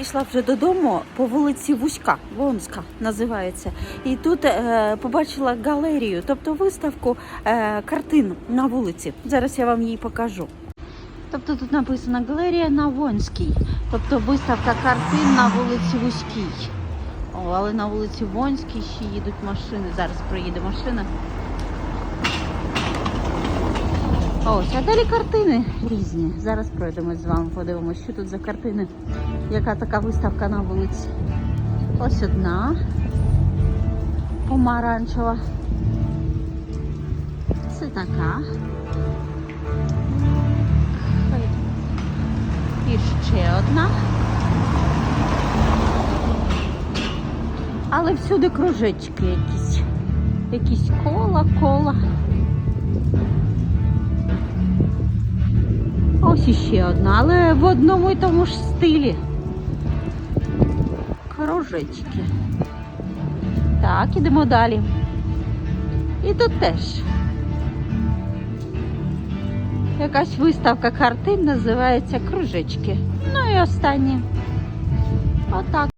Йшла вже додому по вулиці Вузька, Вонська називається. І тут е, побачила галерію, тобто виставку е, картин на вулиці. Зараз я вам її покажу. Тобто тут написано галерія на Вонській, тобто виставка картин на вулиці Вузькій. О, але на вулиці Вонській ще їдуть машини. Зараз приїде машина. Ось, а далі картини різні. Зараз пройдемось з вами, подивимося, що тут за картини. Яка така виставка на вулиці. Ось одна. Помаранчева. Це така. І ще одна. Але всюди кружечки якісь. Якісь кола, кола. Ось іще одна, але в одному і тому ж стилі. Кружечки. Так, ідемо далі. І тут теж. Якась виставка картин називається Кружечки. Ну і останні. Отак.